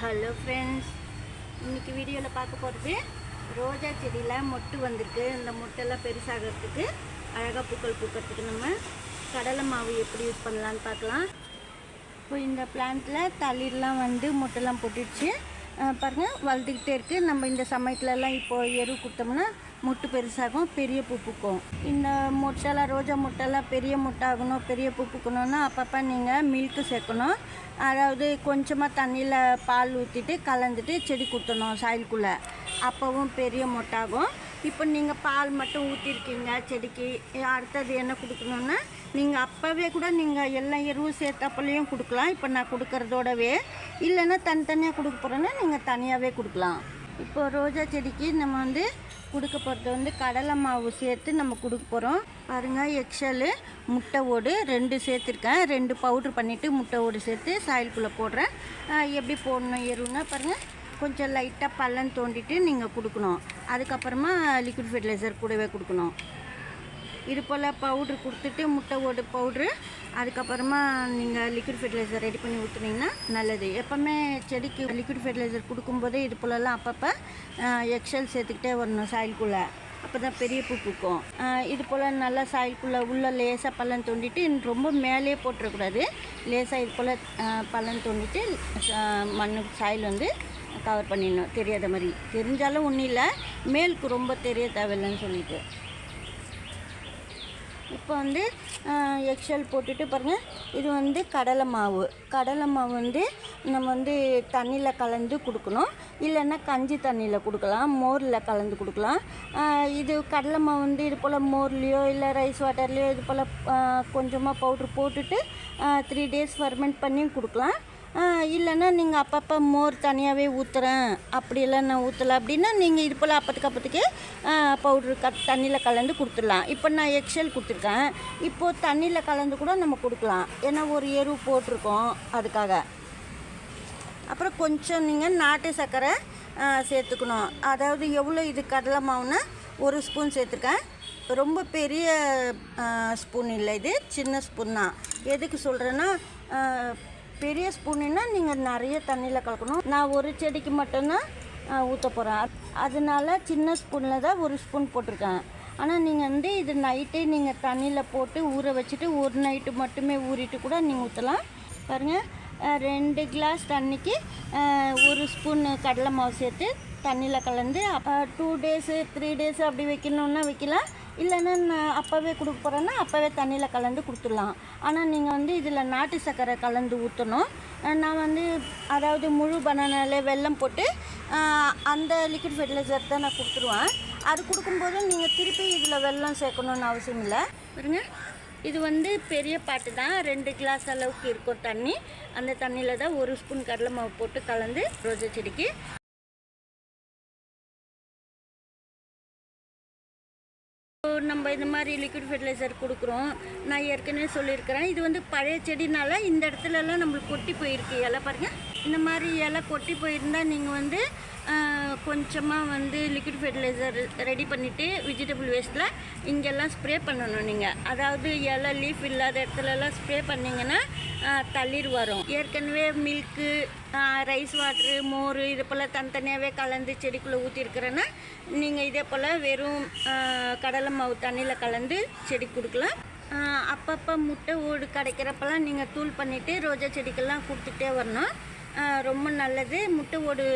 Hello friends இன்றைக்கி வீடியோவில் பார்க்க போகிறது ரோஜா செடியில் மொட்டு வந்திருக்கு. இந்த மொட்டெல்லாம் பெருசாகிறதுக்கு அழகாக பூக்கள் பூக்கிறதுக்கு நம்ம கடலை மாவு எப்படி யூஸ் பண்ணலான்னு பார்க்கலாம். இப்போ இந்த பிளான்ட்டில் தளிர்லாம் வந்து மொட்டெல்லாம் போட்டுடுச்சு. பாருங்கள் வளர்ந்துக்கிட்டே இருக்குது நம்ம இந்த சமயத்துலலாம் இப்போ எரு கொடுத்தோம்னா முட்டு பெருசாகும் பெரிய பூ பூக்கும் இந்த முட்டைலாம் ரோஜா முட்டைலாம் பெரிய முட்டாகணும் பெரிய பூ பூக்கணும்னா அப்பப்போ நீங்கள் மில்க்கு சேர்க்கணும். அதாவது கொஞ்சமாக தண்ணியில் பால் ஊற்றிட்டு கலந்துட்டு செடி குத்தணும் சாயலுக்குள்ளே அப்போவும் பெரிய முட்டாகும். இப்போ நீங்கள் பால் மட்டும் ஊற்றிருக்கீங்க செடிக்கு. அடுத்தது என்ன கொடுக்கணுன்னா நீங்கள் அப்போவே கூட நீங்கள் எல்லா எருவும் சேர்த்தப்பலையும் கொடுக்கலாம். இப்போ நான் கொடுக்கறதோடவே இல்லைன்னா தனித்தனியாக கொடுக்க போகிறேன்னா நீங்கள் தனியாகவே கொடுக்கலாம். இப்போ ரோஜா செடிக்கு நம்ம வந்து கொடுக்க போகிறது வந்து கடலை மாவு சேர்த்து நம்ம கொடுக்க போகிறோம் பாருங்கள் எக்ஷலு முட்டை ஓடு ரெண்டு சேர்த்துருக்கேன். ரெண்டு பவுட்ரு பண்ணிவிட்டு முட்டை ஓடு சேர்த்து சாயலுக்குள்ளே போடுறேன். எப்படி போடணும் எருவுன்னா பாருங்கள் கொஞ்சம் லைட்டாக பள்ளம் தோண்டிட்டு நீங்கள் கொடுக்கணும். அதுக்கப்புறமா லிக்விட் ஃபெர்டிலைசர் கூடவே கொடுக்கணும். இது போல் பவுட்ரு கொடுத்துட்டு முட்டை ஓடு பவுட்ரு அதுக்கப்புறமா நீங்கள் லிக்விட் ஃபெர்டிலைசர் ரெடி பண்ணி ஊற்றுனீங்கன்னா நல்லது. எப்போவுமே செடிக்கு லிக்விட் ஃபெர்டிலைசர் கொடுக்கும்போதே இது போலலாம் அப்பப்போ எக்ஸல் சேர்த்துக்கிட்டே வரணும் சாயலுக்குள்ளே அப்போ தான் பெரிய பூ பூக்கும். இது போல் நல்லா சாயலுக்குள்ளே உள்ள லேசாக பள்ளம் தோண்டிட்டு ரொம்ப மேலே போட்டுறக்கூடாது. லேசாக இது போல் பள்ளம் தோண்டிட்டு மண் சாயில் வந்து கவர் பண்ணிடணும். தெரியாத மாதிரி. தெரிஞ்சாலும் ஒன்றும் இல்லை. மேலுக்கு ரொம்ப தெரிய தேவையில்லைன்னு சொல்லிட்டு. இப்போ வந்து எக்ஷல் போட்டுட்டு பாருங்கள் இது வந்து கடலை மாவு. கடலை மாவு வந்து நம்ம வந்து தண்ணியில் கலந்து கொடுக்கணும். இல்லைன்னா கஞ்சி தண்ணியில் கொடுக்கலாம். மோரில் கலந்து கொடுக்கலாம். இது கடலை மாவு வந்து இது போல் மோர்லேயோ இல்லை ரைஸ் வாட்டர்லேயோ இது போல் கொஞ்சமாக பவுட்ரு போட்டுட்டு த்ரீ டேஸ் ஃபர்மெண்ட் பண்ணியும் கொடுக்கலாம். இல்லைன்னா நீங்கள் அப்பப்போ மோர் தனியாகவே ஊற்றுறேன் அப்படியெல்லாம் நான் ஊற்றலை அப்படின்னா நீங்கள் இது போல் அப்பத்துக்கு அப்பத்துக்கே பவுட்ரு க தண்ணியில் கலந்து கொடுத்துடலாம். இப்போ நான் எக்ஸல் கொடுத்துருக்கேன். இப்போது தண்ணியில் கலந்து கூட நம்ம கொடுக்கலாம். ஏன்னா ஒரு எரு போட்டிருக்கோம் அதுக்காக. அப்புறம் கொஞ்சம் நீங்கள் நாட்டு சர்க்கரை சேர்த்துக்கணும். அதாவது எவ்வளோ இது கடலை மாவுனா ஒரு ஸ்பூன் சேர்த்துருக்கேன். ரொம்ப பெரிய ஸ்பூன் இல்லை இது. சின்ன ஸ்பூன் தான். எதுக்கு சொல்கிறேன்னா பெரிய ஸ்பூனுன்னா நீங்கள் நிறைய தண்ணியில் கலக்கணும். நான் ஒரு செடிக்கு மட்டும்தான் ஊற்ற போகிறேன் அதனால சின்ன ஸ்பூனில் தான் ஒரு ஸ்பூன் போட்டிருக்கேன். ஆனால் நீங்கள் வந்து இது நைட்டே நீங்கள் தண்ணியில் போட்டு ஊற வச்சுட்டு ஒரு நைட்டு மட்டுமே ஊறிட்டு கூட நீங்கள் ஊற்றலாம் பாருங்கள் ரெண்டு கிளாஸ் தண்ணிக்கு ஒரு ஸ்பூன் கடலை மாவு சேர்த்து தண்ணியில் கலந்து டூ டேஸு த்ரீ டேஸ் அப்படி வைக்கணுன்னா வைக்கலாம். இல்லைன்னா நான் அப்போவே கொடுக்க போகிறேன்னா அப்போவே தண்ணியில் கலந்து கொடுத்துடலாம். ஆனால் நீங்கள் வந்து இதில் நாட்டு சர்க்கரை கலந்து ஊற்றணும் நான் வந்து அதாவது முழு பனானால வெல்லம் போட்டு அந்த லிக்விட் ஃபெர்டிலைசர் தான் நான் கொடுத்துருவேன். அது கொடுக்கும்போது நீங்கள் திருப்பி இதில் வெல்லம் சேர்க்கணுன்னு அவசியம் இல்லை. பாருங்க. இது வந்து பெரிய பாட்டு தான். ரெண்டு கிளாஸ் அளவுக்கு இருக்கும் தண்ணி. அந்த தண்ணியில் தான் ஒரு ஸ்பூன் கடலை மாவு போட்டு கலந்து ரோஜா செடிக்கு இப்போது நம்ம இந்த மாதிரி லிக்விட் ஃபெர்டிலைசர் கொடுக்குறோம். நான் ஏற்கனவே சொல்லியிருக்கிறேன். இது வந்து பழைய செடினால இந்த இடத்துலலாம் நம்மளுக்கு கொட்டி போயிருக்கு இலை பாருங்கள் இந்த மாதிரி இலை கொட்டி போயிருந்தால் நீங்கள் வந்து கொஞ்சமாக வந்து லிக்விட் ஃபெர்டிலைசர் ரெடி பண்ணிவிட்டு வெஜிடபிள் வேஸ்ட்டில் இங்கெல்லாம் ஸ்ப்ரே பண்ணணும் நீங்கள் அதாவது இலை லீஃப் இல்லாத இடத்துலலாம் ஸ்ப்ரே பண்ணிங்கன்னா தளிர் வரும். ஏற்கனவே மில்க்கு ரைஸ் வாட்ரு மோர் இது போல் தனித்தனியாகவே கலந்து செடிக்குள்ளே ஊற்றிருக்கிறேன்னா நீங்கள் இதே போல் வெறும் கடலை மாவு தண்ணியில் கலந்து செடி கொடுக்கலாம். அப்பப்போ முட்டை ஓடு கிடைக்கிறப்பெல்லாம் நீங்கள் தூள் பண்ணிவிட்டு ரோஜா செடிக்கெல்லாம் கொடுத்துட்டே வரணும். ரொம்ப நல்லது. முட்டை ஓடு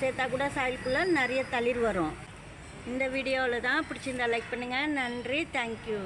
சேர்த்தா கூட சாயலுக்குள்ளே நிறைய தளிர் வரும். இந்த வீடியோவில் தான் பிடிச்சிருந்தா லைக் பண்ணுங்கள் நன்றி. தேங்க்யூ